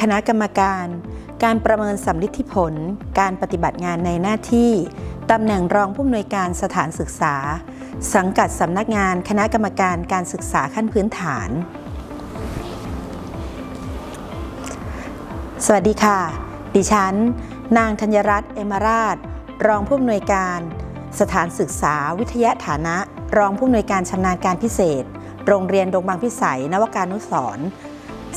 คณะกรรมการ การประเมินสำลิดผล การปฏิบัติงานในหน้าที่ตำแหน่งรองผู้อำนวยการสถานศึกษา สังกัดสำนักงานคณะกรรมการการศึกษาขั้นพื้นฐาน สวัสดีค่ะ ดิฉัน นางธัญรัตน์เอมราช รองผู้อำนวยการ สถานศึกษา วิทยาฐานะ รองผู้อำนวยการชำนาญการพิเศษ โรงเรียนดงบางพิสัย นวการนุสร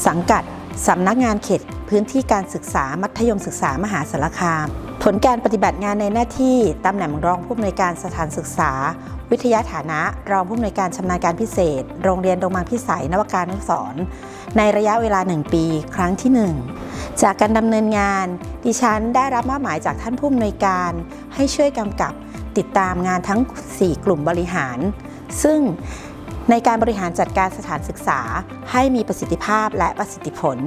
สังกัด สำนักงานเขตพื้นที่การศึกษามัธยมศึกษามหาสารคาม ผลการปฏิบัติงานในหน้าที่ตำแหน่งรองผู้อำนวยการสถานศึกษา วิทยาฐานะ รองผู้อำนวยการชำนาญการพิเศษ โรงเรียนดงบางพิสัยนวการนุสรในระยะเวลา 1 ปีครั้งที่ 1 จากการดำเนินงาน ดิฉันได้รับมอบหมายจากท่านผู้อำนวยการ ให้ช่วยกำกับติดตามงานทั้ง 4 กลุ่มบริหาร ซึ่ง ในการบริหารจัดการสถานศึกษา ให้มีประสิทธิภาพและประสิทธิผล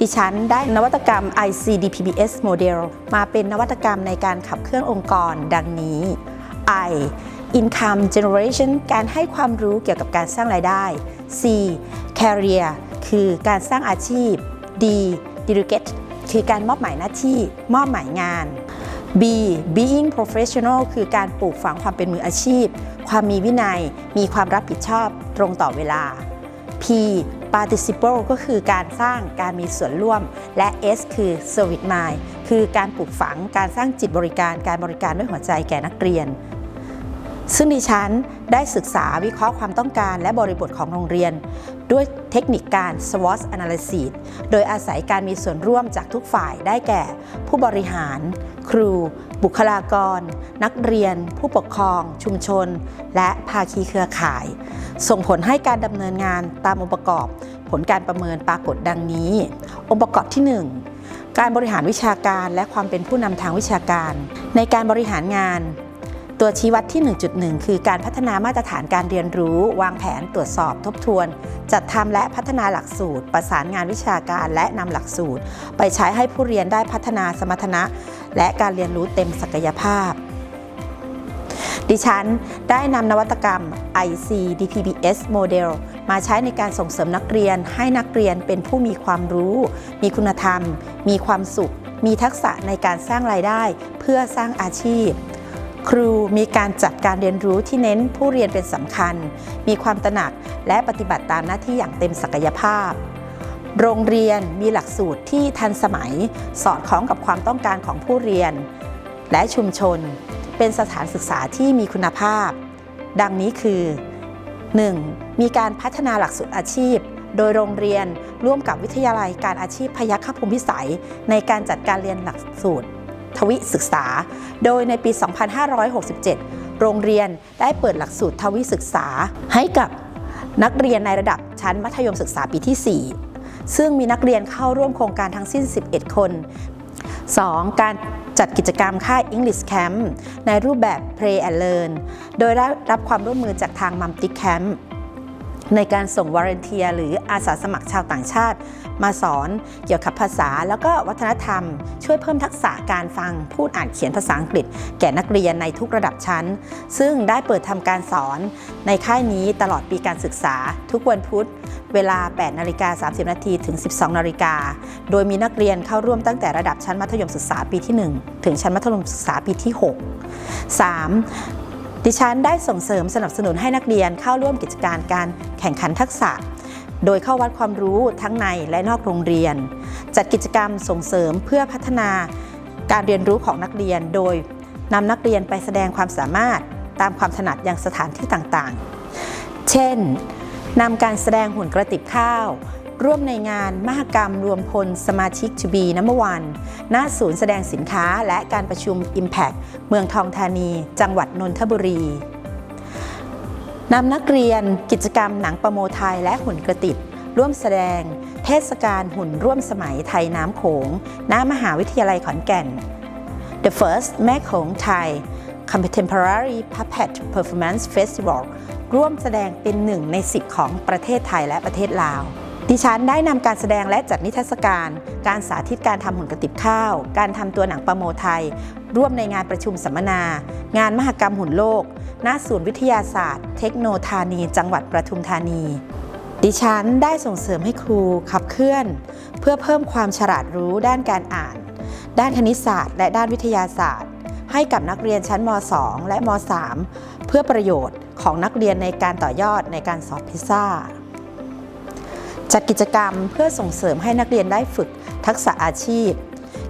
ดิฉันได้นวัตกรรม ICDPBS Model มาเป็นนวัตกรรมในการขับเคลื่อนองค์กรดังนี้ I Income Generation การให้ความรู้เกี่ยวกับการสร้างรายได้ C Career คือการสร้างอาชีพ D Delegate คือการมอบหมายหน้าที่ มอบหมายงาน B being professional คือการปลูกฝังความเป็นมืออาชีพ ความมีวินัย มีความรับผิดชอบตรงต่อเวลา P participle ก็คือการสร้างการมีส่วนร่วม และ S คือ service mind คือการปลูกฝังการสร้างจิตบริการการบริการด้วยหัวใจแก่นักเรียน ซึ่งดิฉันได้ศึกษาวิเคราะห์ความต้องการและบริบทของโรงเรียน ด้วยเทคนิคการ SWOT analysis โดยอาศัยการมีส่วนร่วมจากทุกฝ่ายได้แก่ ผู้บริหาร ครู บุคลากร นักเรียน ผู้ปกครอง ชุมชน และภาคีเครือข่าย ส่งผลให้การดำเนินงานตามองค์ประกอบ ผลการประเมินปรากฏดังนี้ องค์ประกอบที่ 1 การบริหารวิชาการและความเป็นผู้นำทางวิชาการ ในการบริหารงาน ตัวชี้วัดที่ 1.1 คือการพัฒนามาตรฐานการเรียนรู้ วางแผนตรวจสอบทบทวน จัดทำและพัฒนาหลักสูตร ประสานงานวิชาการและนำหลักสูตร ไปใช้ให้ผู้เรียนได้พัฒนาสมรรถนะ และการเรียนรู้เต็มศักยภาพ ดิฉันได้นำนวัตกรรม IC DPBS Model มาใช้ในการส่งเสริมนักเรียน ให้นักเรียนเป็นผู้มีความรู้ มีคุณธรรม มีความสุข มีทักษะในการสร้างรายได้ เพื่อสร้างอาชีพ ครูมีการจัดการเรียนรู้ที่เน้นผู้เรียนเป็นสำคัญ มีความตระหนักและปฏิบัติตามหน้าที่อย่างเต็มศักยภาพ โรงเรียนมีหลักสูตรที่ทันสมัย สอดคล้องกับความต้องการของผู้เรียน และชุมชน เป็นสถานศึกษาที่มีคุณภาพ ดังนี้คือ 1. มีการพัฒนาหลักสูตรอาชีพ โดยโรงเรียนร่วมกับวิทยาลัยการอาชีพพยัคฆภูมิพิสัย ในการจัดการเรียนหลักสูตร ทวิศึกษา โดยในปี 2567 โรงเรียนได้เปิดหลักสูตรทวิศึกษา ให้กับนักเรียนในระดับชั้นมัธยมศึกษาปีที่ 4 ซึ่งมีนักเรียนเข้าร่วมโครงการทั้งสิ้น 11 คน 2. การจัดกิจกรรมค่าย English Camp ในรูปแบบ Play and Learn โดยได้รับความร่วมมือจากทาง m u m t i Camp ในการส่งวาร์เทียหรืออาสาสมัครชาวต่างชาติ มาสอนเกี่ยวกับภาษาแล้วก็วัฒนธรรม ช่วยเพิ่มทักษะการฟังพูดอ่านเขียนภาษาอังกฤษ แก่นักเรียนในทุกระดับชั้น ซึ่งได้เปิดทำการสอนในค่ายนี้ตลอดปีการศึกษา ทุกวันพุธ เวลา 8นาฬิกา30 นาทีถึง 12นาฬิกาโดยมีนักเรียนเข้าร่วมตั้งแต่ระดับชั้นมัธยมศึกษาปีที่ 1 ถึงชั้นมัธยมศึกษาปีที่ 6 3. ดิฉันได้ส่งเสริมสนับสนุนให้นักเรียนเข้าร่วมกิจการการแข่งขันทักษะ โดยเข้าวัดความรู้ทั้งในและนอกโรงเรียน จัดกิจกรรมส่งเสริมเพื่อพัฒนาการเรียนรู้ของนักเรียน โดยนำนักเรียนไปแสดงความสามารถตามความถนัดอยังสถานที่ต่างๆ เช่นนำการแสดงหุ่นกระติบข้าว ร่วมในงานมหกรรมรวมพลสมาชิกจูบีนัมวันณศูนย์แสดงสินค้าและการประชุม Impact เมืองทองธานี จังหวัดนนทบุรีนำนักเรียนกิจกรรมหนังประโมไทยและหุ่นกระติบร่วมแสดง เทศกาลหุ่นร่วมสมัยไทยน้ำโขงณมหาวิทยาลัยขอนแก่น The First แม่โขงไทย Contemporary Puppet Performance Festival ร่วมแสดงเป็นหนึ่งใน10ของประเทศไทยและประเทศลาว ดิฉันได้นำการแสดงและจัดนิทรรศการ การสาธิตการทำหุ่นกระติบข้าว การทำตัวหนังประโมไทย ร่วมในงานประชุมสัมมนา งานมหกรรมหุ่นโลก ณ ศูนย์วิทยาศาสตร์ เทคโนธานี จังหวัดประทุมธานี ดิฉันได้ส่งเสริมให้ครูขับเคลื่อน เพื่อเพิ่มความฉลาดรู้ด้านการอ่าน ด้านคณิตศาสตร์ และด้านวิทยาศาสตร์ ให้กับนักเรียนชั้นม .2 และม .3 เพื่อประโยชน์ของนักเรียนในการต่อยอดในการสอบพิซซ่า จัดกิจกรรมเพื่อส่งเสริมให้นักเรียนได้ฝึกทักษะอาชีพ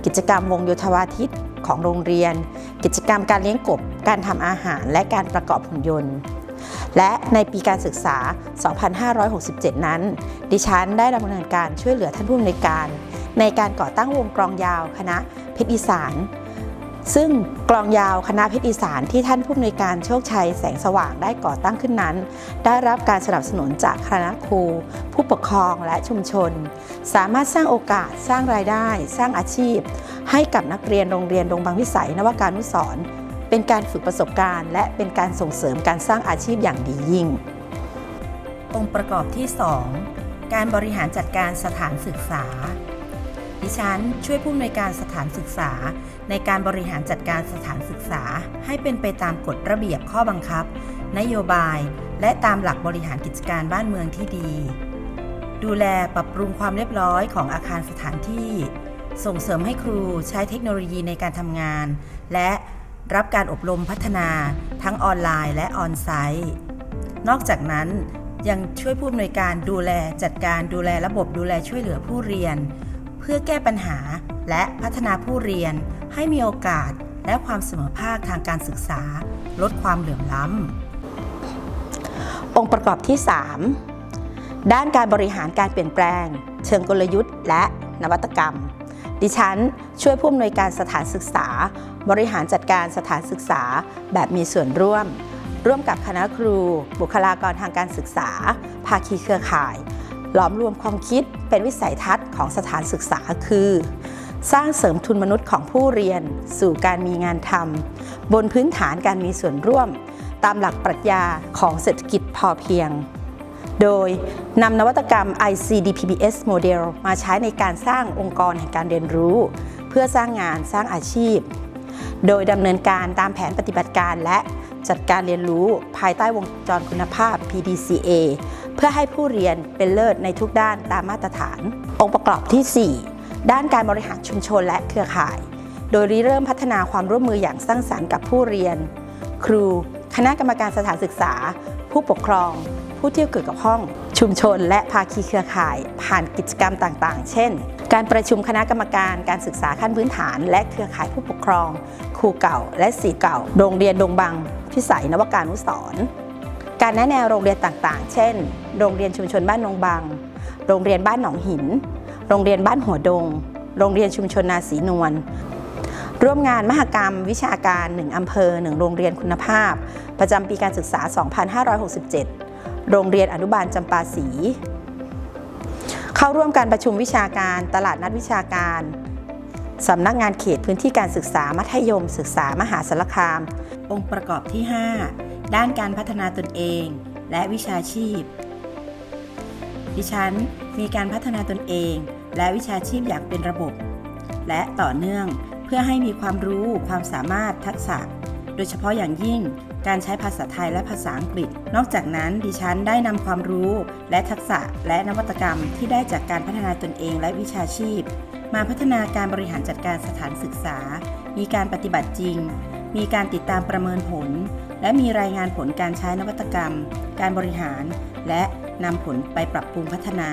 กิจกรรมวงโยธวาทิตของโรงเรียน กิจกรรมการเลี้ยงกบ การทำอาหาร และการประกอบหุ่นยนต์ และในปีการศึกษา 2567 นั้น ดิฉันได้ดำเนินการช่วยเหลือท่านผู้อำนวยการ ในการก่อตั้งวงกลองยาวคณะเพชรอีสาน ซึ่งกลองยาวคณะเพชรอีสานที่ท่านผู้อำนวยการโชคชัยแสงสว่างได้ก่อตั้งขึ้นนั้น ได้รับการสนับสนุนจากคณะครู ผู้ปกครองและชุมชน สามารถสร้างโอกาสสร้างรายได้ สร้างอาชีพ ให้กับนักเรียนโรงเรียนดงบางวิสัยนวการนุสรเป็นการฝึกประสบการณ์ และเป็นการส่งเสริมการสร้างอาชีพอย่างดียิ่ง องค์ประกอบที่ 2 การบริหารจัดการสถานศึกษา ดิฉัน ช่วยผู้อำนวยการสถานศึกษา ในการบริหารจัดการสถานศึกษา ให้เป็นไปตามกฎระเบียบข้อบังคับ นโยบาย และตามหลักบริหารกิจการบ้านเมืองที่ดี ดูแลปรับปรุงความเรียบร้อยของอาคารสถานที่ ส่งเสริมให้ครูใช้เทคโนโลยีในการทำงาน และรับการอบรมพัฒนาทั้งออนไลน์และออนไซต์ นอกจากนั้นยังช่วยผู้อำนวยการดูแลจัดการดูแลระบบดูแลช่วยเหลือผู้เรียน พื่อแก้ปัญหาและพัฒนาผู้เรียนให้มีโอกาสและความเสมอภาคทางการศึกษา ลดความเหลื่อมล้ำ องค์ประกอบที่ 3 ด้านการบริหารการเปลี่ยนแปลง เชิงกลยุทธ์ และนวัตกรรม ดิฉันช่วยผู้อำนวยการสถานศึกษา บริหารจัดการสถานศึกษาแบบมีส่วนร่วม ร่วมกับคณะครู บุคลากรทางการศึกษา ภาคีเครือข่าย หลอมรวมความคิดเป็นวิสัยทัศน์ของสถานศึกษาคือ สร้างเสริมทุนมนุษย์ของผู้เรียน สู่การมีงานทำบนพื้นฐานการมีส่วนร่วม ตามหลักปรัชญาของเศรษฐกิจพอเพียง โดยนำนวัตกรรม ICD-PBS Model มาใช้ในการสร้างองค์กรแห่งการเรียนรู้ เพื่อสร้างงานสร้างอาชีพ โดยดำเนินการตามแผนปฏิบัติการและจัดการเรียนรู้ภายใต้วงจรคุณภาพ PDCA พื่อให้ผู้เรียนเป็นเลิศในทุกด้านตามมาตรฐาน องค์ประกอบที่ 4 ด้านการบริหารชุมชนและเครือข่าย โดยริเริ่มพัฒนาความร่วมมืออย่างสร้างสรรค์กับผู้เรียน ครู คณะกรรมการสถานศึกษา ผู้ปกครอง ผู้ที่เกี่ยวกับห้อง ชุมชน และภาคีเครือข่าย ผ่านกิจกรรมต่างๆ เช่น การประชุมคณะกรรมการการศึกษาขั้นพื้นฐาน และเครือข่ายผู้ปกครอง ครูเก่า และศิษย์เก่า โรงเรียนดงบังพิสัยนวการนุสร การแนะแนวโรงเรียนต่างๆ เช่น โรงเรียนชุมชนบ้านดงบังโรงเรียนบ้านหนองหิน โรงเรียนบ้านหัวดง โรงเรียนชุมชนนาสีนวล ร่วมงานมหกรรม วิชาการ 1 อำเภอ 1 โรงเรียนคุณภาพ ประจำปีการศึกษา 2567 โรงเรียนอนุบาลจำปาสีเข้าร่วมการประชุมวิชาการตลาดนัดวิชาการสำนักงานเขตพื้นที่การศึกษามัธยมศึกษามหาสารคาม องค์ประกอบที่ 5 ด้านการพัฒนาตนเอง และวิชาชีพ ดิฉันมีการพัฒนาตนเอง และวิชาชีพอย่างเป็นระบบ และต่อเนื่องเพื่อให้มีความรู้ความสามารถทักษะ โดยเฉพาะอย่างยิ่งการใช้ภาษาไทยและภาษาอังกฤษ นอกจากนั้นดิฉันได้นำความรู้และทักษะและนวัตกรรมที่ได้จากการพัฒนาตนเองและวิชาชีพ มาพัฒนาการบริหารจัดการสถานศึกษา มีการปฏิบัติจริง มีการติดตามประเมินผล และมีรายงานผลการใช้นวัตกรรม การบริหาร และนำผลไปปรับปรุงพัฒนา